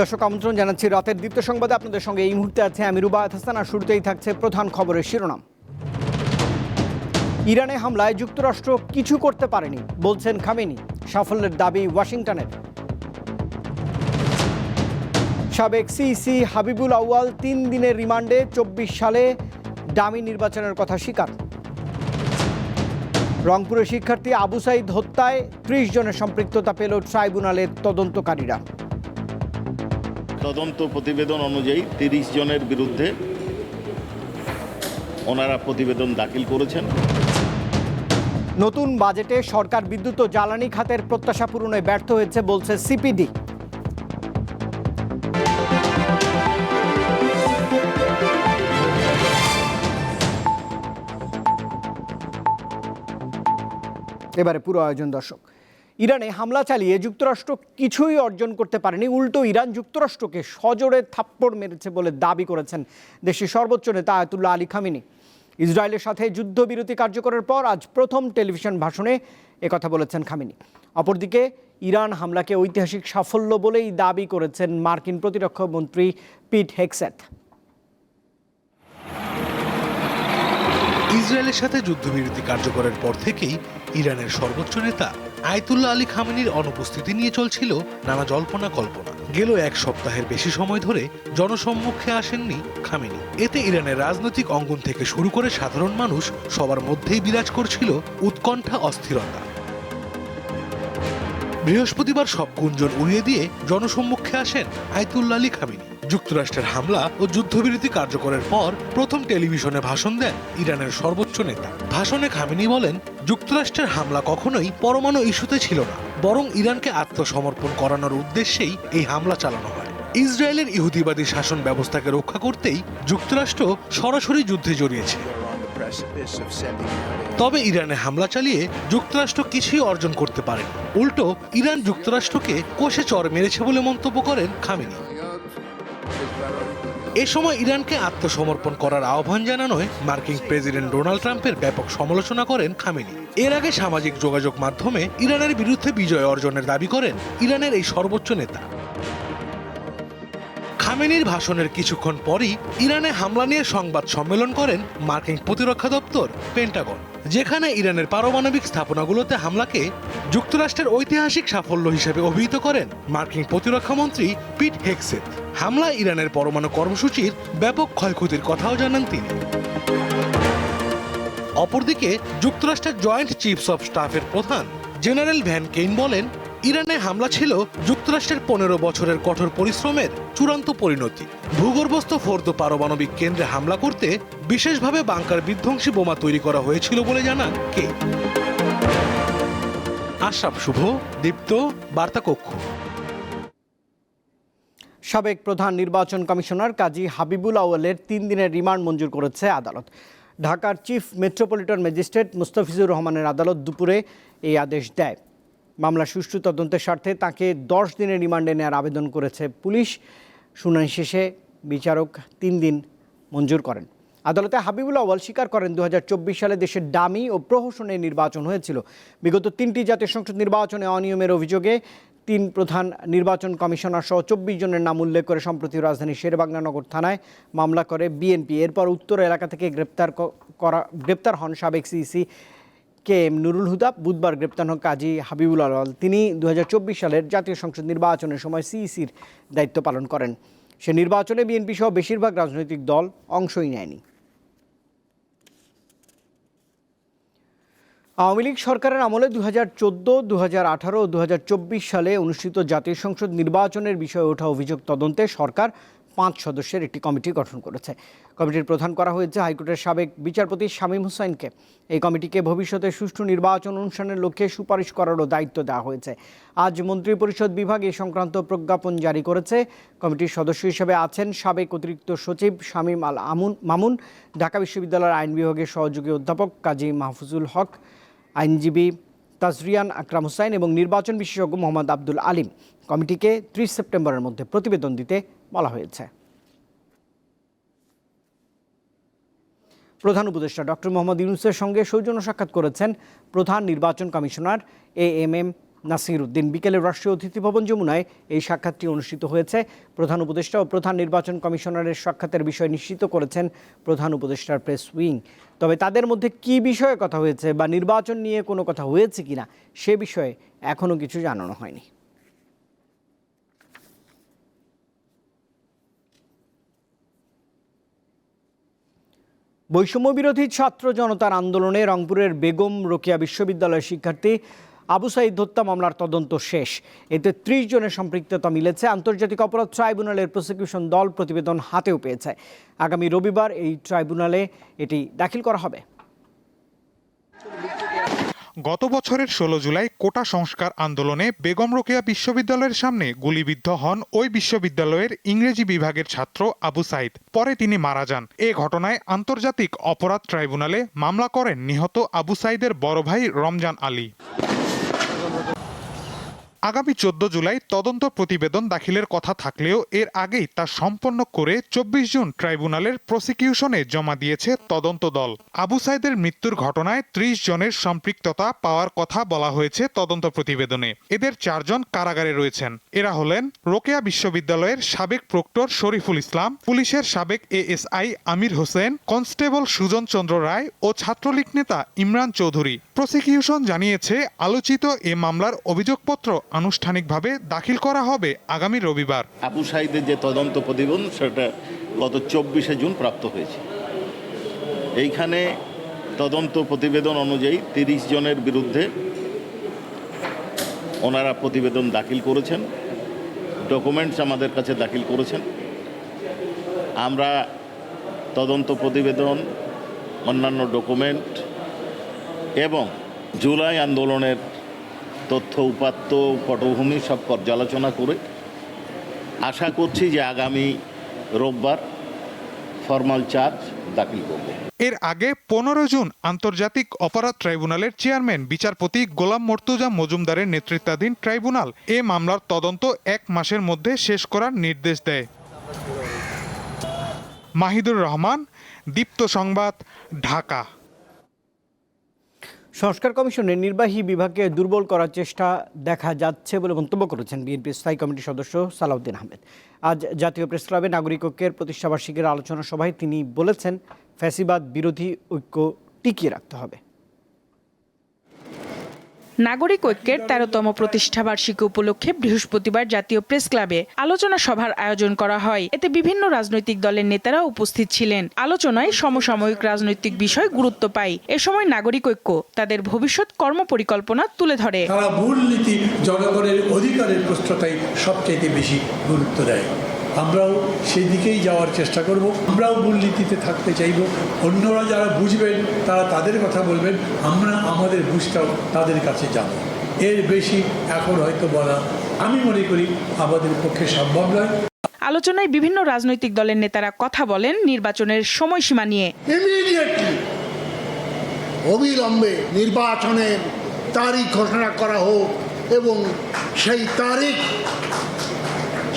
দর্শক, আমন্ত্রণ জানাচ্ছি রাতের দ্বিতীয় সংবাদে। আপনাদের সঙ্গে এই মুহূর্তে আছে আমি রুবায়ত হাসান আর শুরুতেই থাকছে প্রধান খবরের শিরোনাম। ইরানে হামলায় যুক্তরাষ্ট্র কিছু করতে পারেনি, বলছেন খামেনি, সাফল্যের দাবি ওয়াশিংটনের। সাবেক সিইসি হাবিবুল আউয়াল তিন দিনের রিমান্ডে চব্বিশ সালে ডামি নির্বাচনের কথা স্বীকার। রংপুরের শিক্ষার্থী আবু সাইদ হত্যায় ত্রিশ জনের সম্পৃক্ততা পেল ট্রাইব্যুনালের তদন্তকারীরা। তদন্ত প্রতিবেদন অনুযায়ী তিরিশ জনের বিরুদ্ধে ওনারা প্রতিবেদন দাখিল করেছেন। নতুন বাজেটে সরকার বিদ্যুৎ ও জ্বালানি খাতের প্রত্যাশা পূরণে ব্যর্থ হয়েছে বলছে সিপিডি। এবারে পুরো আয়োজন দর্শক। ইরানে হামলা চালিয়ে যুক্তরাষ্ট্র কিছুই অর্জন করতে পারেনি। উল্টো ইরান যুক্তরাষ্ট্রকে সজোরে থাপ্পড় মেরেছে বলে দাবি করেছেন দেশের সর্বোচ্চ নেতা আয়াতুল্লাহ আলী খামিনি। ইসরায়েলের সাথে যুদ্ধবিরতি কার্যকরের পর আজ প্রথম টেলিভিশন ভাষণে একথা বলেছেন খামিনি। অপরদিকে, ইরান হামলাকে ঐতিহাসিক সাফল্য বলেই দাবি করেছেন মার্কিন প্রতিরক্ষা মন্ত্রী পিট হেক্সেথ ইসরায়েলের সাথে যুদ্ধবিরতি কার্যকরের পর থেকেই ইরানের সর্বোচ্চ নেতা আয়তুল্লাহ আলী খামেনির অনুপস্থিতি নিয়ে চলছিল নানা জল্পনা কল্পনা। গেল এক সপ্তাহের বেশি সময় ধরে জনসম্মুখে আসেননি খামেনি। এতে ইরানের রাজনৈতিক অঙ্গন থেকে শুরু করে সাধারণ মানুষ সবার মধ্যেই বিরাজ করছিল উৎকণ্ঠা, অস্থিরতা। বৃহস্পতিবার সব গুঞ্জন উড়িয়ে দিয়ে জনসম্মুখে আসেন আয়তুল্লাহ আলী খামেনি। যুক্তরাষ্ট্রের হামলা ও যুদ্ধবিরতি কার্যকরের পর প্রথম টেলিভিশনে ভাষণ দেন ইরানের সর্বোচ্চ নেতা। ভাষণে খামেনি বলেন, যুক্তরাষ্ট্রের হামলা কখনোই পরমাণু ইস্যুতে ছিল না, বরং ইরানকে আত্মসমর্পণ করানোর উদ্দেশ্যেই এই হামলা চালানো হয়। ইসরায়েলের ইহুদিবাদী শাসন ব্যবস্থাকে রক্ষা করতেই যুক্তরাষ্ট্র সরাসরি যুদ্ধে জড়িয়েছে। তবে ইরানে হামলা চালিয়ে যুক্তরাষ্ট্র কিছুই অর্জন করতে পারেনি। উল্টো, ইরান যুক্তরাষ্ট্রকে কোষে চর মেরেছে বলে মন্তব্য করেন খামেনি। এ সময় ইরানকে আত্মসমর্পণ করার আহ্বান জানানোয় মার্কিন প্রেসিডেন্ট ডোনাল্ড ট্রাম্পের ব্যাপক সমালোচনা করেন খামেনি। এর আগে সামাজিক যোগাযোগ মাধ্যমে ইরানের বিরুদ্ধে বিজয় অর্জনের দাবি করেন ইরানের এই সর্বোচ্চ নেতা। খামেনির ভাষণের কিছুক্ষণ পরই ইরানে হামলা নিয়ে সংবাদ সম্মেলন করেন মার্কিন প্রতিরক্ষা দপ্তর, পেন্টাগন, যেখানে ইরানের পারমাণবিক স্থাপনাগুলোতে হামলাকে যুক্তরাষ্ট্রের ঐতিহাসিক সাফল্য হিসেবে অভিহিত করেন মার্কিন প্রতিরক্ষা মন্ত্রী পিট হেক্সেথ হামলায় ইরানের পরমাণু কর্মসূচির ব্যাপক ক্ষয়ক্ষতির কথাও জানান তিনি। অপরদিকে, যুক্তরাষ্ট্রের জয়েন্ট চিফস অফ স্টাফের প্রধান জেনারেল ভ্যান কেইন বলেন, ইরানে হামলা ছিল যুক্তরাষ্ট্রের পনেরো বছরের কঠোর পরিশ্রমের চূড়ান্ত পরিণতি। ভূগর্ভস্থ ফোর্দ পারমাণবিক কেন্দ্রে হামলা করতে বিশেষভাবে বাংকার বিধ্বংসী বোমা তৈরি করা হয়েছিল বলে জানান কে আশরাফ শুভ, দীপ্ত বার্তা কক্ষ সাবেক প্রধান নির্বাচন কমিশনার কাজী হাবিবুল আউয়ালের তিন দিনের রিমান্ড মঞ্জুর করেছে আদালত। ঢাকার চিফ মেট্রোপলিটন ম্যাজিস্ট্রেট মুস্তাফিজুর রহমানের আদালত দুপুরে এই আদেশ দেয়। মামলা সুষ্ঠু তদন্তের স্বার্থে তাকে দশ দিনের রিমান্ডে নেওয়ার আবেদন করেছে পুলিশ। শুনানি শেষে বিচারক তিন দিন মঞ্জুর করেন। আদালতে হাবিবুল আওয়াল স্বীকার করেন দু হাজার চব্বিশ সালে দেশের ডামি ও প্রহসনের নির্বাচন হয়েছিল। বিগত তিনটি জাতীয় সংসদ নির্বাচনে অনিয়মের অভিযোগে তিন প্রধান নির্বাচন কমিশনার সহ চব্বিশ জনের নাম উল্লেখ করে সম্প্রতি রাজধানীর শেরবাংলানগর থানায় মামলা করে বিএনপি। এরপর উত্তর এলাকা থেকে গ্রেপ্তার করা গ্রেপ্তার হন সাবেক CEC K M Nurul Huda, বুধবার গ্রেপ্তার হন কাজী হাবিবুল আওয়াল তিনি দু হাজার চব্বিশ সালের জাতীয় সংসদ নির্বাচনের সময় সিইসির দায়িত্ব পালন করেন। সে নির্বাচনে বিএনপি সহ বেশিরভাগ রাজনৈতিক দল অংশই নেয়নি। আওয়ামী লীগ সরকারের আমলে দু হাজার চোদ্দ দু হাজার আঠারো ও দু হাজার চব্বিশ সালে অনুষ্ঠিত জাতীয় সংসদ নির্বাচনের বিষয়ে ওঠা অভিযোগ তদন্তে সরকার পাঁচ সদস্যের একটি কমিটি গঠন করেছে। কমিটির প্রধান করা হয়েছে হাইকোর্টের সাবেক বিচারপতি শামীম হুসাইনকে এই কমিটিকে ভবিষ্যতে সুষ্ঠু নির্বাচন অনুষ্ঠানের লক্ষ্যে সুপারিশ করারও দায়িত্ব দেওয়া হয়েছে। আজ মন্ত্রিপরিষদ বিভাগ এ সংক্রান্ত প্রজ্ঞাপন জারি করেছে। কমিটির সদস্য হিসেবে আছেন সাবেক অতিরিক্ত সচিব শামীম আল আমুন মামুন, ঢাকা বিশ্ববিদ্যালয়ের আইন বিভাগের সহযোগী অধ্যাপক কাজী মাহফুজুল হক আইনজীবী তাজরিয়ান আকরাম হুসাইন এবং নির্বাচন বিশেষজ্ঞ মোহাম্মদ আব্দুল আলিম। কমিটিকে ত্রিশ সেপ্টেম্বরের মধ্যে প্রতিবেদন দিতে বলা হয়েছে। প্রধান উপদেষ্টা ডক্টর মোহাম্মদ ইউনুসের সঙ্গে সৌজন্য সাক্ষাৎ করেছেন প্রধান নির্বাচন commissioner A M M Nasir Uddin বিকেলে রাষ্ট্রীয় অতিথি ভবন যমুনায় এই সাক্ষাৎটি অনুষ্ঠিত হয়েছে। প্রধান উপদেষ্টা ও প্রধান নির্বাচন কমিশনারের সাক্ষাতের বিষয় নিশ্চিত করেছেন প্রধান উপদেষ্টার প্রেস উইং। তবে তাদের মধ্যে কি বিষয়ে কথা হয়েছে বা নির্বাচন নিয়ে কোনো কথা হয়েছে কিনা, সে বিষয়ে এখনও কিছু জানানো হয়নি। বৈষম্য বিরোধী ছাত্র জনতার আন্দোলনে রংপুরের বেগম রোকেয়া বিশ্ববিদ্যালয়ের শিক্ষার্থী আবু সাইদ হত্যা মামলার তদন্ত শেষ। এতে ত্রিশ জনের সম্পৃক্ততা মিলেছে। আন্তর্জাতিক অপরাধ ট্রাইব্যুনালের প্রসিকিউশন দল প্রতিবেদন হাতেও পেয়েছে। আগামী রবিবার এই ট্রাইব্যুনালে এটি দাখিল করা হবে। গত বছরের ষোলো জুলাই কোটা সংস্কার আন্দোলনে বেগম রোকেয়া বিশ্ববিদ্যালয়ের সামনে গুলিবিদ্ধ হন ওই বিশ্ববিদ্যালয়ের ইংরেজি বিভাগের ছাত্র আবু সাইদ। পরে তিনি মারা যান। এ ঘটনায় আন্তর্জাতিক অপরাধ ট্রাইব্যুনালে মামলা করেন নিহত আবু সাইদের বড় ভাই রমজান আলী। আগামী চোদ্দ জুলাই তদন্ত প্রতিবেদন দাখিলের কথা থাকলেও এর আগেই তা সম্পন্ন করে চব্বিশ জুন ট্রাইব্যুনালের প্রসিকিউশনে জমা দিয়েছে তদন্ত দল। আবু সাইদের মৃত্যুর ঘটনায় ত্রিশ জনের সম্পৃক্ততা পাওয়ার কথা বলা হয়েছে তদন্ত প্রতিবেদনে। এদের চারজন কারাগারে রয়েছেন। এরা হলেন রোকেয়া বিশ্ববিদ্যালয়ের সাবেক প্রক্টর শরীফুল ইসলাম, পুলিশের সাবেক এএসআই আমির হোসেন, কনস্টেবল সুজন চন্দ্র রায় ও ছাত্রলীগ নেতা ইমরান চৌধুরী। প্রসিকিউশন জানিয়েছে, আলোচিত এ মামলার অভিযোগপত্র আনুষ্ঠানিকভাবে দাখিল করা হবে আগামী রবিবার। আবু সাইদের যে তদন্ত প্রতিবেদন, সেটা গত চব্বিশে জুন প্রাপ্ত হয়েছে। এইখানে তদন্ত প্রতিবেদন অনুযায়ী তিরিশ জনের বিরুদ্ধে ওনারা প্রতিবেদন দাখিল করেছেন, ডকুমেন্টস আমাদের কাছে দাখিল করেছেন। আমরা তদন্ত প্রতিবেদন, অন্যান্য ডকুমেন্ট এবং জুলাই আন্দোলনের তথ্য, উপাত্ত, পটভূমি, সব পর্যালোচনা করে আশা করছি যে আগামী রোববার ফর্মাল চার্জ দাখিল করব। এর আগে পনেরো জুন আন্তর্জাতিক অপরাধ ট্রাইব্যুনালের চেয়ারম্যান, বিচারপতি গোলাম মর্তুজা মজুমদারের নেতৃত্বাধীন ট্রাইব্যুনাল এ মামলার তদন্ত এক মাসের মধ্যে শেষ করার নির্দেশ দেয়। মাহিদুর রহমান, দীপ্ত সংবাদ, ঢাকা। সংস্কার কমিশনের নির্বাহী বিভাগকে দুর্বল করার চেষ্টা দেখা যাচ্ছে বলে মন্তব্য করেছেন বিএনপির স্থায়ী কমিটির সদস্য সালাউদ্দিন আহমেদ। আজ জাতীয় প্রেস ক্লাবে নাগরিক ঐক্যের প্রতিষ্ঠাবার্ষিকীর আলোচনা সভায় তিনি বলেছেন, ফ্যাসিবাদ বিরোধী ঐক্য টিকিয়ে রাখতে হবে। নাগরিক ঐক্যের তেরোতম প্রতিষ্ঠাবার্ষিকী উপলক্ষে বৃহস্পতিবার জাতীয় প্রেস ক্লাবে আলোচনা সভার আয়োজন করা হয়। এতে বিভিন্ন রাজনৈতিক দলের নেতারা উপস্থিত ছিলেন। আলোচনায় সমসাময়িক রাজনৈতিক বিষয় গুরুত্ব পায়। এ সময় নাগরিক ঐক্য তাদের ভবিষ্যৎ কর্মপরিকল্পনা তুলে ধরে। তারা মূলনীতি জনগণের অধিকারের প্রশ্নটাই সবচাইতে বেশি গুরুত্ব দেয়। আমরাও সেই দিকেই যাওয়ার চেষ্টা করব। আমরাও মূলনীতিতে থাকতে চাইব। অন্যরা যারা বুঝবেন তারা তাদের কথা বলবেন। আমরা আমাদের বুঝটাও তাদের কাছে যাব। এর বেশি এখন হয়তো বলা আমি মনে করি আমাদের পক্ষে সম্ভব নয়। আলোচনায় বিভিন্ন রাজনৈতিক দলের নেতারা কথা বলেন নির্বাচনের সময়সীমা নিয়ে। অবিলম্বে নির্বাচনের তারিখ ঘোষণা করা হোক এবং সেই তারিখ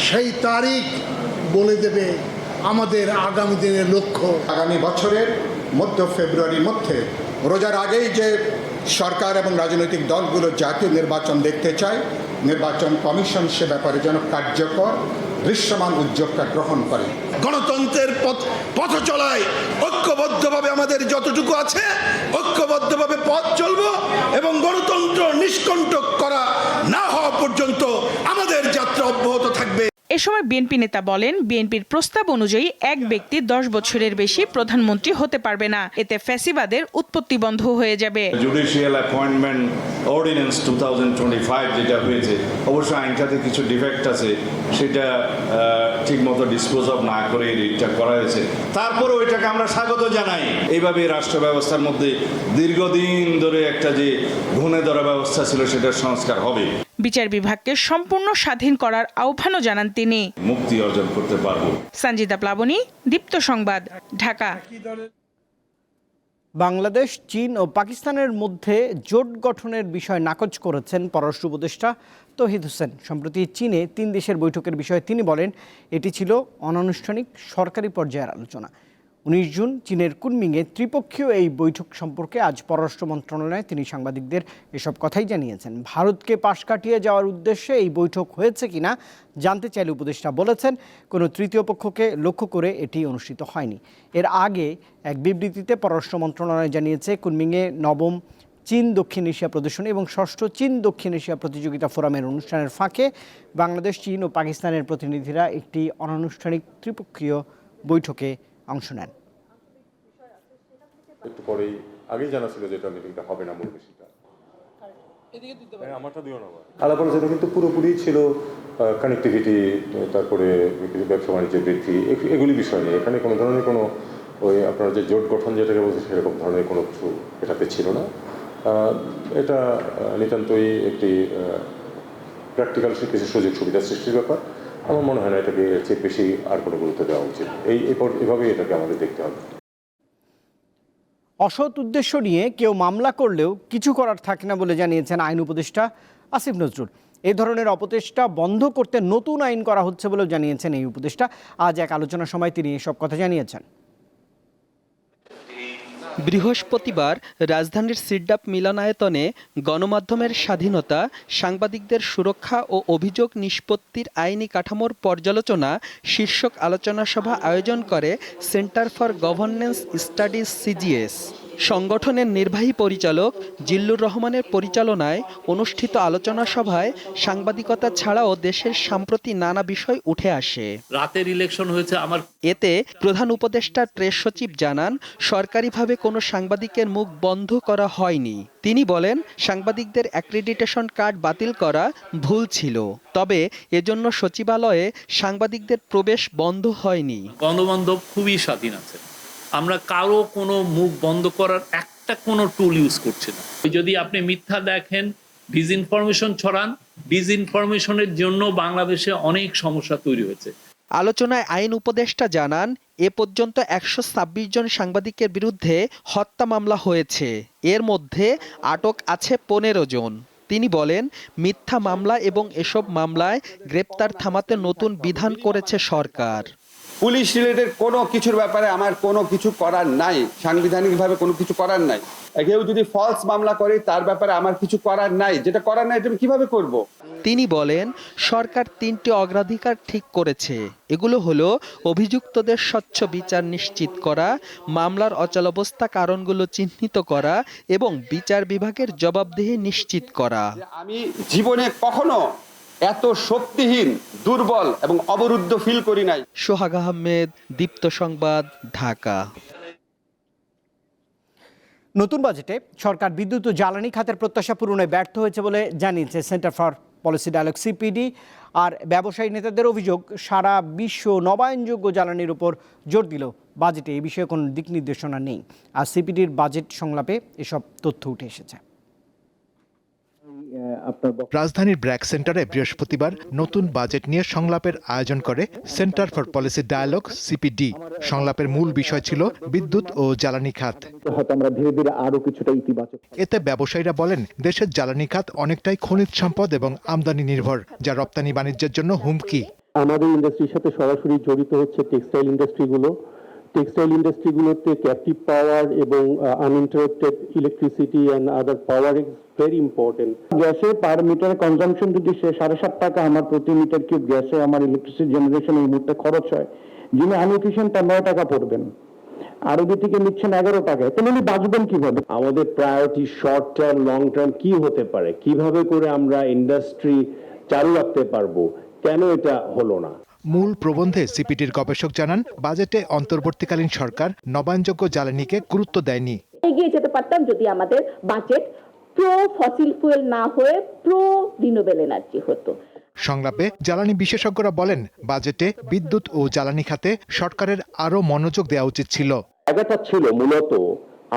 সেই তারিখ বলে দেবে আমাদের আগামী দিনের লক্ষ্য। আগামী বছরের মধ্য ফেব্রুয়ারির মধ্যে রোজার আগেই যে সরকার এবং রাজনৈতিক দলগুলো জাতীয় নির্বাচন দেখতে চায় নির্বাচন কমিশন সে ব্যাপারে যেন কার্যকর দৃশ্যমান উদ্যোগটা গ্রহণ করে। গণতন্ত্রের পথ পথ চলায় ঐক্যবদ্ধভাবে আমাদের যতটুকু আছে ঐক্যবদ্ধভাবে পথ চলব এবং গণতন্ত্র নিষ্কণ্টক করা না হওয়া পর্যন্ত আমাদের যাত্রা অব্যাহত সময় বিএনপি নেতা বলেন, বিএনপির প্রস্তাব অনুযায়ী এক ব্যক্তি দশ বছরের বেশি প্রধানমন্ত্রী হতে পারবে না। এতে ফ্যাসিবাদের উৎপত্তি বন্ধ হয়ে যাবে। জুডিশিয়াল অ্যাপয়েন্টমেন্ট অর্ডিন্যান্স টু যেটা হয়েছে, অবশ্য আইনটাতে কিছু ডিফেক্ট আছে, সেটা ঠিক মতো ডিসপোজ অফ না করে রিটটা করা হয়েছে। তারপরেও এটাকে আমরা স্বাগত জানাই। এইভাবে রাষ্ট্র ব্যবস্থার মধ্যে দীর্ঘদিন ধরে একটা যে ঘুণে ধরা ব্যবস্থা ছিল, সেটার সংস্কার হবে। বিচার বিভাগকে সম্পূর্ণ স্বাধীন করার আহ্বানও জানান তিনি। মুক্তি অর্জন করতে পারব। সঞ্জিতা প্লাবনী দীপ্ত সংবাদ ঢাকা। বাংলাদেশ চীন ও পাকিস্তানের মধ্যে জোট গঠনের বিষয় নাকচ করেছেন পররাষ্ট্র উপদেষ্টা তহিদ হোসেন। সম্প্রতি চীনে তিন দেশের বৈঠকের বিষয়ে তিনি বলেন এটি ছিল অনানুষ্ঠানিক সরকারি পর্যায়ের আলোচনা। উনিশ জুন চীনের কুনমিংয়ে ত্রিপক্ষীয় এই বৈঠক সম্পর্কে আজ পররাষ্ট্র মন্ত্রণালয়ে তিনি সাংবাদিকদের এসব কথাই জানিয়েছেন। ভারতকে পাশ কাটিয়ে যাওয়ার উদ্দেশ্যে এই বৈঠক হয়েছে কিনা জানতে চাইলে উপদেষ্টা বলেছেন, কোনো তৃতীয় পক্ষকে লক্ষ্য করে এটি অনুষ্ঠিত হয়নি। এর আগে এক বিবৃতিতে পররাষ্ট্র মন্ত্রণালয় জানিয়েছে, কুনমিংয়ে নবম চীন দক্ষিণ এশিয়া প্রদর্শনী এবং ষষ্ঠ চীন দক্ষিণ এশিয়া প্রতিযোগিতা ফোরামের অনুষ্ঠানের ফাঁকে বাংলাদেশ, চীন ও পাকিস্তানের প্রতিনিধিরা একটি অনানুষ্ঠানিক ত্রিপক্ষীয় বৈঠকে অংশ নেন। একটু পরেই আগেই জানা ছিল যে এটা মিটিংটা হবে না মূল বিষয়টা। হ্যাঁ, আলাপ আলোচনা কিন্তু পুরোপুরি ছিল কানেক্টিভিটি তারপরে ব্যবসা বাণিজ্য বৃদ্ধি এগুলি বিষয় নেই এখানে কোনো ধরনের কোনো ওই আপনার যে জোট গঠন যেটাকে বলছে সেরকম ধরনের কোনো কিছু এটাতে ছিল না। এটা নিতান্তই একটি প্র্যাকটিক্যাল কিছু সুযোগ সুবিধা সৃষ্টির ব্যাপার। আমার মনে হয় না এটাকে এর চেয়ে বেশি আর কোনো গুরুত্ব দেওয়া উচিত। এই এভাবেই এটাকে আমাদের দেখতে হবে। অসৎ উদ্দেশ্য নিয়ে কেউ মামলা করলেও কিছু করার থাকে না বলে জানিয়েছেন আইন উপদেষ্টা আসিফ নজরুল। এ ধরনের অপচেষ্টা বন্ধ করতে নতুন আইন করা হচ্ছে বলেও জানিয়েছেন এই উপদেষ্টা। আজ এক আলোচনার সময় তিনি এসব কথা জানিয়েছেন। বৃহস্পতিবার রাজধানীর সিডাপ মিলনায়তনে গণমাধ্যমের স্বাধীনতা, সাংবাদিকদের সুরক্ষা ও অভিযোগ নিষ্পত্তির আইনি কাঠামোর পর্যালোচনা শীর্ষক আলোচনা সভা আয়োজন করে centre for governance studies CGS. সংগঠনের নির্বাহী পরিচালক জিল্লুর রহমানের পরিচালনায় অনুষ্ঠিত আলোচনা সভায় সাংবাদিকতা ছাড়াও দেশের সাম্প্রতি নানা বিষয় উঠে আসে। রাতের ইলেকশন হয়েছে আমার এতে প্রধান উপদেষ্টা প্রেস সচিব জানান সরকারিভাবে কোনো সাংবাদিকের মুখ বন্ধ করা হয়নি। তিনি বলেন সাংবাদিকদের অ্যাক্রিডিটেশন কার্ড বাতিল করা ভুল ছিল। তবে এজন্য সচিবালয়ে সাংবাদিকদের প্রবেশ বন্ধ হয়নি। বন্ধুবান্ধব খুবই স্বাধীন আছে। আমরা কারও কোনো মুখ বন্ধ করার একটা কোনো টুল ইউজ করছি না। যদি আপনি মিথ্যা দেখেন ডিসইনফরমেশন ছড়ান ডিসইনফরমেশনের জন্য বাংলাদেশে অনেক সমস্যা তৈরি হয়েছে। আলোচনায় আইন উপদেষ্টা জানান, এ পর্যন্ত একশো ছাব্বিশ জন সাংবাদিকের বিরুদ্ধে হত্যা মামলা হয়েছে। এর মধ্যে আটক আছে পনেরো জন। তিনি বলেন, মিথ্যা মামলা এবং এসব মামলায় গ্রেপ্তার থামাতে নতুন বিধান করেছে সরকার। পুলিশ রিলেটেড কোনো কিছুর ব্যাপারে আমার কোনো কিছু করার নাই সাংবিধানিকভাবে কোনো কিছু করার নাই। কেউ যদি ফলস মামলা করে তার ব্যাপারে আমার কিছু করার নাই। যেটা করার নাই এটা আমি কীভাবে করব? তিনি বলেন সরকার তিনটি অগ্রাধিকার ঠিক করেছে। এগুলো হলো অভিযুক্তদের স্বচ্ছ বিচার নিশ্চিত করা মামলার অচলাবস্থা কারণগুলো চিহ্নিত করা এবং বিচার বিভাগের জবাবদিহি নিশ্চিত করা। আমি জীবনে কখনো এত শক্তিহীন দুর্বল এবং অবরুদ্ধ ফিল করি নাই। সোহাগ আহমেদ দীপ্ত সংবাদ ঢাকা। নতুন বাজেটে সরকার বিদ্যুৎ ও জ্বালানি খাতের প্রত্যাশা পূরণে ব্যর্থ হয়েছে বলে জানিয়েছে centre for policy dialogue CPD. আর ব্যবসায়ী নেতাদের অভিযোগ সারা বিশ্ব নবায়নযোগ্য জ্বালানির উপর জোর দিল বাজেটে। এই বিষয়ে কোনো দিক নির্দেশনা নেই। আর সিপিডির বাজেট সংলাপে এসব তথ্য উঠে এসেছে। রাজধানীর ব্র্যাক সেন্টারে বৃহস্পতিবার নতুন বাজেট নিয়ে সংলাপের আয়োজন করে centre for policy dialogue CPD. সংলাপের মূল বিষয় ছিল বিদ্যুৎ ও জ্বালানি খাত। এতে ব্যবসায়ীরা বলেন দেশের জ্বালানি খাত অনেকটাই খনিজ সম্পদ এবং আমদানি নির্ভর যা রপ্তানি বাণিজ্যের জন্য হুমকি। আমাদের ইন্ডাস্ট্রির সাথে সরাসরি জড়িত হচ্ছে টেক্সটাইল ইন্ডাস্ট্রিগুলো। টেক্সটাইল ইন্ডাস্ট্রিগুলোতে ক্যাপটিভ পাওয়ার এবং uninterrupted electricity and other power very important গ্যাসে পার মিটার কনজাম্পশন যদি সে সাড়ে সাত টাকা আমার প্রতি মিটার কিউব গ্যাসে আমার ইলেকট্রিসিটি জেনারেশন এই মুহূর্তে খরচ হয় যিনি আনএফিসিয়েন্ট তার নয় টাকা পড়বেন। আরবি থেকে নিচ্ছেন এগারো টাকায় তাহলে উনি বাঁচবেন কীভাবে? আমাদের priority short term long term কি হতে পারে? কীভাবে করে আমরা ইন্ডাস্ট্রি চালু রাখতে পারব? কেন এটা হলো না? মূল প্রবন্ধে সিপিডির গবেষক জানান বাজেটে অন্তর্বর্তীকালীন সরকার নবায়নযোগ্য জ্বালানিকে গুরুত্ব দেয়নি। এগিয়ে যেতে পারতাম যদি আমাদের বাজেট প্রো ফসিল ফুয়েল না হয়ে প্রো রিনোভেল এনার্জি হতো। সংলাপে জ্বালানি বিশেষজ্ঞরা বলেন বাজেটে বিদ্যুৎ ও জ্বালানি খাতে সরকারের আরও মনোযোগ দেওয়া উচিত ছিল। জায়গাটা ছিল মূলত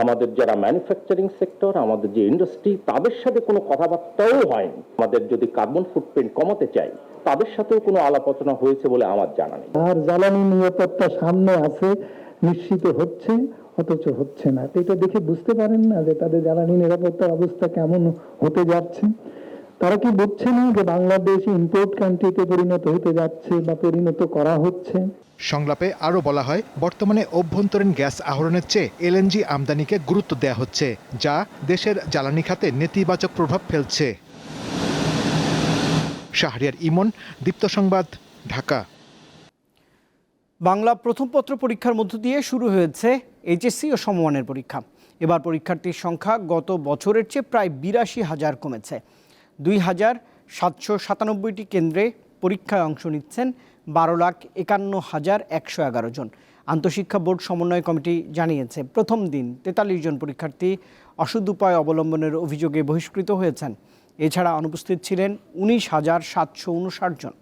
আমাদের যারা ম্যানুফ্যাকচারিং সেক্টর আমাদের যে ইন্ডাস্ট্রি তাদের সাথে কোনো কথাবার্তাও হয়নি। আমাদের যদি কার্বন ফুটপ্রিন্ট কমাতে চাই তাদের সাথেও কোনো আলাপচনা হয়েছে বলে আমার জানা নেই। আর জ্বালানি নিরাপত্তা সামনে আছে নিশ্চিত হচ্ছে। অথচ হচ্ছে না। এটা দেখে বুঝতে পারেন না যে তাদের জ্বালানি নিরাপত্তার অবস্থা কেমন হতে যাচ্ছে। তারা কি বুঝছে না যে বাংলাদেশ ইম্পোর্ট কান্ট্রিতে পরিণত হতে যাচ্ছে বা পরিণত করা হচ্ছে? সংলাপে আরও বলা হয়, বর্তমানে অভ্যন্তরীণ গ্যাস আহরণের চেয়ে এলএনজি আমদানিকে গুরুত্ব দেওয়া হচ্ছে, যা দেশের জ্বালানি খাতে নেতিবাচক প্রভাব ফেলছে। শাহরিয়ার ইমন, দীপ্ত সংবাদ, ঢাকা। বাংলা প্রথম পত্র পরীক্ষার মধ্য দিয়ে শুরু হয়েছে এইচএসসি ও সমমানের পরীক্ষা। এবার পরীক্ষার্থীর সংখ্যা গত বছরের চেয়ে প্রায় বিরাশি হাজার কমেছে। দুই হাজার সাতশো সাতানব্বইটি কেন্দ্রে পরীক্ষায় অংশ নিচ্ছেন বারো লাখ একান্ন হাজার একশো এগারো জন। আন্তঃশিক্ষা বোর্ড সমন্বয় কমিটি জানিয়েছে, প্রথম দিন তেতাল্লিশ জন পরীক্ষার্থী অসদ উপায় অবলম্বনের অভিযোগে বহিষ্কৃত হয়েছেন। এছাড়া অনুপস্থিত ছিলেন উনিশ হাজার সাতশো উনষাট জন।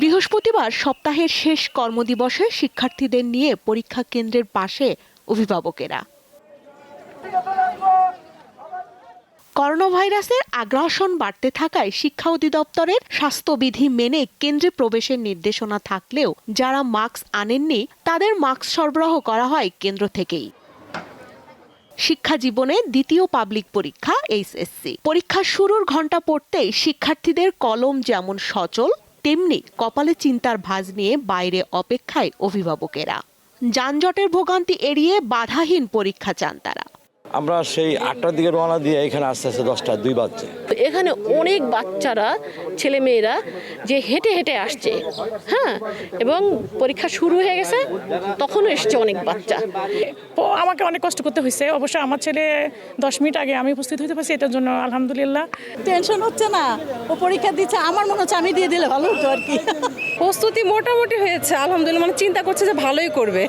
বৃহস্পতিবার সপ্তাহের শেষ কর্মদিবসে শিক্ষার্থীদের নিয়ে পরীক্ষা কেন্দ্রের পাশে অভিভাবকেরা। করোনা ভাইরাসের আগ্রাসন বাড়তে থাকায় শিক্ষা অধিদপ্তরের স্বাস্থ্যবিধি মেনে কেন্দ্রে প্রবেশের নির্দেশনা থাকলেও যারা মাস্ক আনেননি, তাদের মাস্ক সরবরাহ করা হয় কেন্দ্র থেকেই। শিক্ষা জীবনে দ্বিতীয় পাবলিক পরীক্ষা, এইচএসসি। পরীক্ষা শুরুর ঘণ্টা পড়তেই শিক্ষার্থীদের কলম যেমন সচল তেমনি কপালে চিন্তার ভাজ নিয়ে বাইরে অপেক্ষায় অভিভাবকেরা। যানজটের ভোগান্তি এড়িয়ে বাধাহীন পরীক্ষা চান তারা। আমরা সেই আটটার দিকে রওনা দিয়ে এখানে আস্তে আস্তে দশটা দুই বাজছে। এখানে অনেক বাচ্চারা ছেলে মেয়েরা যে হেঁটে হেঁটে আসছে হ্যাঁ? এবং পরীক্ষা শুরু হয়ে গেছে তখনও এসছে অনেক বাচ্চা। আমাকে অনেক কষ্ট করতে হয়েছে। অবশ্য আমার ছেলে দশ মিনিট আগে আমি উপস্থিত হতে পারছি এটার জন্য আলহামদুলিল্লাহ। টেনশন হচ্ছে না। ও পরীক্ষা দিচ্ছে আমার মনে হচ্ছে আমি দিয়ে দিলে ভালো হতো আর কি। প্রস্তুতি মোটামুটি হয়েছে আলহামদুলিল্লাহ। মানে চিন্তা করছে যে ভালোই করবে।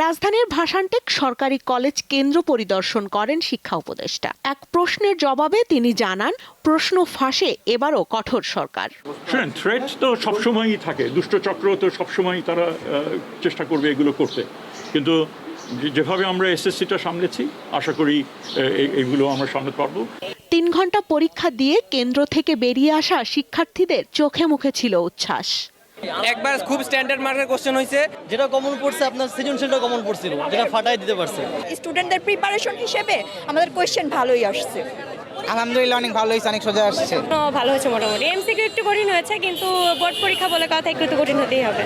রাজধানীর ভাষানটেক সরকারি কলেজ কেন্দ্র পরিদর্শন করেন শিক্ষা উপদেষ্টা। এক প্রশ্নের জবাবে তিনি জানান প্রশ্ন ফাঁসে এবারও কঠোর সরকার। শুনেন থ্রেট তো সবসময়ই থাকে দুষ্ট চক্র তো সবসময়ই তারা চেষ্টা করবে এগুলো করতে। কিন্তু যেভাবে আমরা এসএসসিটা সামলেছি আশা করি এগুলো আমরা সামনে পারব। তিন ঘণ্টা পরীক্ষা দিয়ে কেন্দ্র থেকে বেরিয়ে আসা শিক্ষার্থীদের চোখে মুখে ছিল উচ্ছ্বাস। একবার খুব স্ট্যান্ডার্ড মার্কের কোশ্চেন হয়েছে যেটা কমন পড়ছে আপনার সৃজনশীলটা কমন পড়ছিল যেটা ফাটাই দিতে পারছে। স্টুডেন্টদের প্রিপারেশন হিসেবে আমাদের কোয়েশ্চেন ভালোই আসছে। আলহামদুলিল্লাহ অনেক ভালো হয়েছে অনেক সোজা আসছে। ভালো হয়েছে মোটামুটি। এমসিকিউ একটু কঠিন হয়েছে কিন্তু বোর্ড পরীক্ষা বলে কথা একটু তো কঠিন হতেই হবে।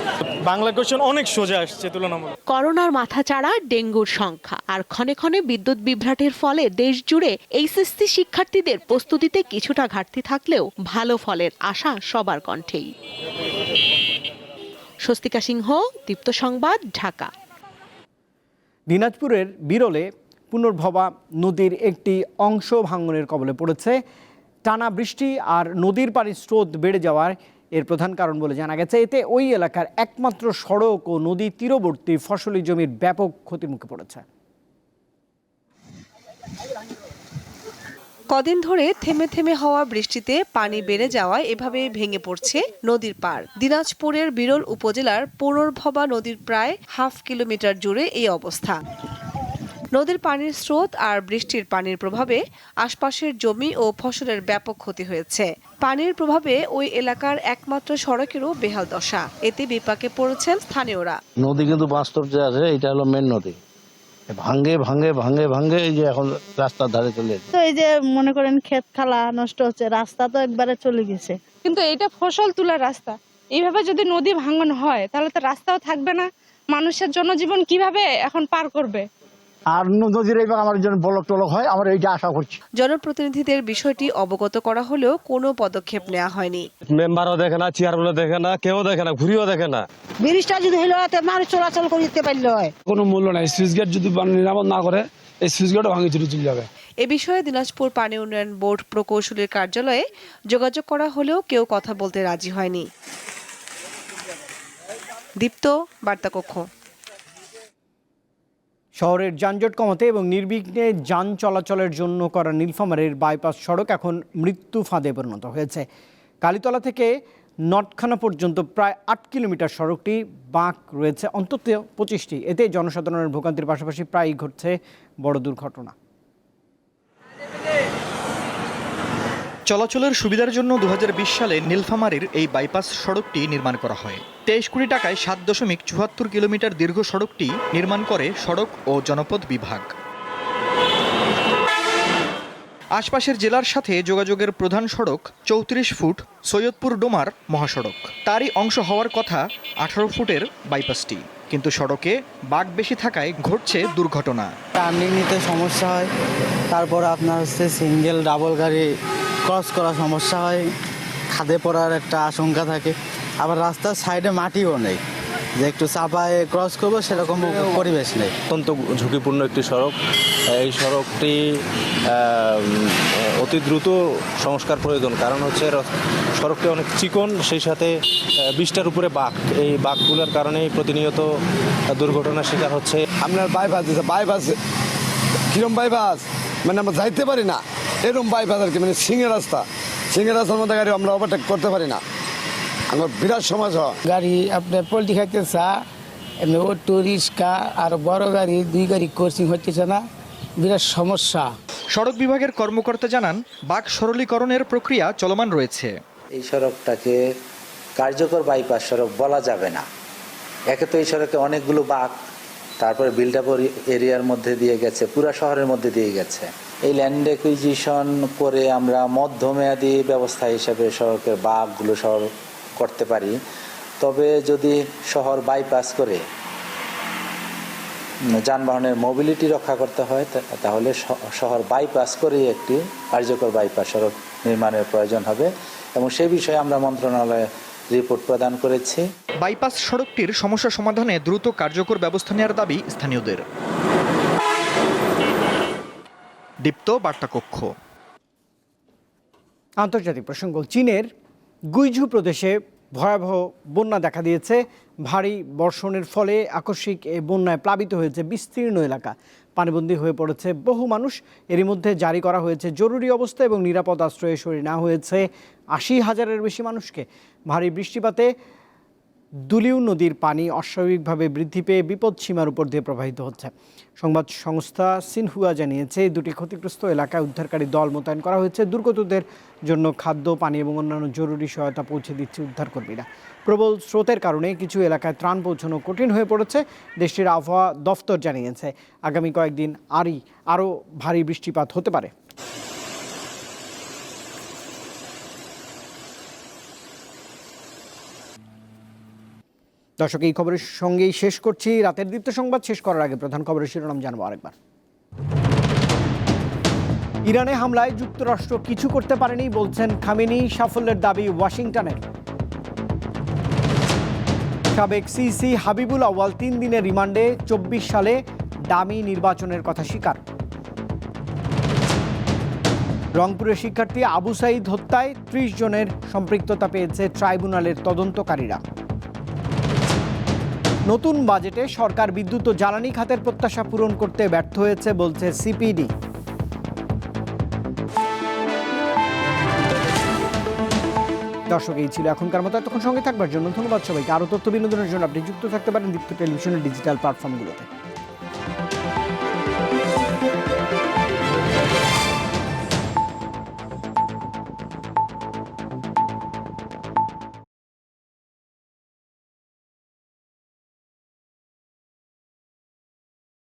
বাংলা কোশ্চেন অনেক সোজা আসছে তুলনামূলক। করোনার মাথাচাড়া ডেঙ্গুর সংখ্যা। আর ক্ষণে ক্ষণে বিদ্যুৎ বিভ্রাটের ফলে দেশ জুড়ে এইচএসসি শিক্ষার্থীদের প্রস্তুতিতে কিছুটা ঘাটতি থাকলেও ভালো ফলের আশা সবার কণ্ঠেই। স্বস্তিকা সিংহ, দীপ্ত সংবাদ, ঢাকা। দিনাজপুরের বিরলে পুনর্ভবা নদীর একটি অংশ ভাঙনের কবলে পড়েছে। টানা বৃষ্টি আর নদীর পানির স্রোত বেড়ে যাওয়ার এর প্রধান কারণ বলে জানা গেছে। এতে ওই এলাকার একমাত্র সড়ক ও নদী তীরবর্তী ফসলি জমির ব্যাপক ক্ষতির মুখে পড়েছে। কদিন ধরে থেমে থেমে হওয়া বৃষ্টিতে পানি বেড়ে যাওয়ায় এভাবে ভেঙে পড়ছে নদীর পাড়। দিনাজপুরের বিরল উপজেলার পুনর্ভবা নদীর প্রায় হাফ কিলোমিটার জুড়ে এই অবস্থা। নদীর পানির স্রোত আর বৃষ্টির পানির প্রভাবে আশপাশের জমি ও ফসলের ব্যাপক ক্ষতি হয়েছে। পানির প্রভাবে ওই এলাকার একমাত্র সড়কেরও বেহাল দশা। এতে বিপাকে পড়েছেন স্থানীয়রা। নদী কিন্তু বাস্তব যে আছে, এটা হলো মেন নদী। ভাঙ্গে ভাঙ্গে ভাঙ্গে ভাঙ্গে এই যে এখন রাস্তার ধারে চলে। তো এই যে মনে করেন ক্ষেত খালা নষ্ট হচ্ছে, রাস্তা তো একবারে চলে গেছে। কিন্তু এটা ফসল তোলার রাস্তা। এইভাবে যদি নদী ভাঙন হয়, তাহলে তো রাস্তাও থাকবে না। মানুষের জনজীবন কীভাবে এখন পার করবে? আর নদীর এইবার আমার জন্য বলক টলক হয় আমরা এইটা আশা করছি। জনপ্রতিনিধিদের বিষয়টি অবগত করা হলেও কোনো পদক্ষেপ নেওয়া হয়নি। মেম্বারও দেখে না চেয়ারম্যানও দেখে না কেউ দেখে না ঘুরিও দেখে না। ব্রিজটা যদি হইল মানুষ চলাচল করতে পারলে হয়। কোনো মূল্য নাই সুইচ গেট যদি নিরাপদ না করে এই সুইচ গেটও ভাঙি চুরি চলে যাবে। এ বিষয়ে দিনাজপুর পানি উন্নয়ন বোর্ড প্রকৌশলীর কার্যালয়ে যোগাযোগ করা হলেও কেউ কথা বলতে রাজি হয়নি। দীপ্ত বার্তাকক্ষ। শহরের যানজট কমাতে এবং নির্বিঘ্নে যান চলাচলের জন্য করা নীলফামারের বাইপাস সড়ক এখন মৃত্যু ফাঁদে পরিণত হয়েছে। কালীতলা থেকে নটখানা পর্যন্ত প্রায় আট কিলোমিটার সড়কটি বাঁক রয়েছে, অন্তত পঁচিশটি। এতে জনসাধারণের ভোগান্তির পাশাপাশি প্রায়ই ঘটছে বড় দুর্ঘটনা। চলাচলের সুবিধার জন্য দু হাজার বিশ সালে নীলফামারীর এই বাইপাস সড়কটি নির্মাণ করা হয়। তেইশ কোটি টাকায় সাত দশমিক চুয়াত্তর কিলোমিটার দীর্ঘ সড়কটি নির্মাণ করে সড়ক ও জনপদ বিভাগ। আশপাশের জেলার সাথে যোগাযোগের প্রধান সড়ক চৌত্রিশ ফুট সৈয়দপুর ডোমার মহাসড়ক। তারই অংশ হওয়ার কথা আঠারো ফুটের বাইপাসটি। কিন্তু সড়কে বাঘ বেশি থাকায় ঘটছে দুর্ঘটনা। টার্নিং নিতে সমস্যা হয়, তারপর আপনার হচ্ছে সিঙ্গেল ডাবল গাড়ি ক্রস করা সমস্যা হয় খাদে পড়ার একটা আশঙ্কা থাকে। আবার রাস্তার সাইডে মাটিও নেই। যে একটু চাপায় ক্রস করব সেরকম পরিবেশ নেই। অত্যন্ত ঝুঁকিপূর্ণ একটি সড়ক। এই সড়কটি অতি দ্রুত সংস্কার প্রয়োজন। কারণ হচ্ছে সড়কটি অনেক চিকন সেই সাথে বিশটার উপরে বাঘ এই বাঘগুলোর কারণেই প্রতিনিয়ত দুর্ঘটনার শিকার হচ্ছে। আপনার বাইপাস বাইপাস কিরম বাইপাস মানে আমরা যাইতে পারি না। এরকম বাইপাস আর কি মানে সিংহের রাস্তা। সিংহের রাস্তার মধ্যে গাড়ি আমরা ওভারটেক করতে পারি না। আমার বিরাট সমস্যা হয়। গাড়ি আপনার পোল্ট্রি খাইতে চা এমনি অটো রিক্সা আর বড় গাড়ি দুই গাড়ি কোচিং হচ্ছে না। বিরাট সমস্যা। সড়ক বিভাগের কর্মকর্তা জানান বাঘ সরলীকরণের প্রক্রিয়া চলমান রয়েছে। এই সড়কটাকে কার্যকর বাইপাস সড়ক বলা যাবে না। একে তো এই সড়কে অনেকগুলো বাঘ তারপরে বিল্ড এরিয়ার মধ্যে দিয়ে গেছে পুরা শহরের মধ্যে দিয়ে গেছে। এই ল্যান্ড একুইজিশন করে আমরা মধ্যমেয়াদী ব্যবস্থা হিসেবে সড়কের বাঘগুলো শহর করতে পারি। তবে যদি শহর বাইপাস করে যানবাহনের মোবিলিটি রক্ষা করতে হয় তাহলে শহর বাইপাস করেই একটি কার্যকর বাইপাস সড়ক নির্মাণের প্রয়োজন হবে এবং সে বিষয়ে আমরা মন্ত্রণালয়ে রিপোর্ট প্রদান করেছি। বাইপাস সড়কটির সমস্যা সমাধানে দ্রুত কার্যকর ব্যবস্থা নেওয়ার দাবি স্থানীয়দের। দীপ্ত বার্তা কক্ষ আন্তর্জাতিক প্রসঙ্গ, চীনের গুইঝু প্রদেশে ভয়াবহ বন্যা দেখা দিয়েছে। ভারী বর্ষণের ফলে আকস্মিক এ বন্যায় প্লাবিত হয়েছে বিস্তীর্ণ এলাকা। পানিবন্দী হয়ে পড়েছে বহু মানুষ। এরই মধ্যে জারি করা হয়েছে জরুরি অবস্থা এবং নিরাপদ আশ্রয়ে সরিয়ে নেওয়া হয়েছে আশি হাজারের বেশি মানুষকে। ভারী বৃষ্টিপাতে দুলিউ নদীর পানি অস্বাভাবিকভাবে বৃদ্ধি পেয়ে বিপদ সীমার উপর দিয়ে প্রবাহিত হচ্ছে। সংবাদ সংস্থা সিনহুয়া জানিয়েছে দুটি ক্ষতিগ্রস্ত এলাকায় উদ্ধারকারী দল মোতায়েন করা হয়েছে। দুর্গতদের জন্য খাদ্য, পানি এবং অন্যান্য জরুরি সহায়তা পৌঁছে দিচ্ছে উদ্ধারকর্মীরা। প্রবল স্রোতের কারণে কিছু এলাকায় ত্রাণ পৌঁছানো কঠিন হয়ে পড়েছে, দেশটির আবহাওয়া দফতর জানিয়েছে। আগামী কয়েকদিন আরই আরও ভারী বৃষ্টিপাত হতে পারে। দর্শক, এই খবরের সঙ্গেই শেষ করছি। রাতের দীপ্ত সংবাদ শেষ করার আগে প্রধান খবরের শিরোনাম জানব আরেকবার। ইরানে হামলায় যুক্তরাষ্ট্র কিছু করতে পারেনি বলছেন খামেনি সাফল্যের দাবি ওয়াশিংটনের। সাবেক সিসি হাবিবুল আওয়াল তিন দিনের রিমান্ডে চব্বিশ সালে দামি নির্বাচনের কথা স্বীকার। রংপুরের শিক্ষার্থী আবু সাইদ হত্যায় ত্রিশ জনের সম্পৃক্ততা পেয়েছে ট্রাইব্যুনালের তদন্তকারীরা। নতুন বাজেটে সরকার বিদ্যুৎ ও জ্বালানি খাতের প্রত্যাশা পূরণ করতে ব্যর্থ হয়েছে বলছে সিপিডি। দর্শক, এই ছিল এখনকার মতো। এতক্ষণ সঙ্গে থাকবার জন্য ধন্যবাদ সবাইকে। আরও তথ্য বিনোদনের জন্য আপনি যুক্ত থাকতে পারেন দীপ্ত টেলিভিশনের ডিজিটাল প্ল্যাটফর্মগুলোতে।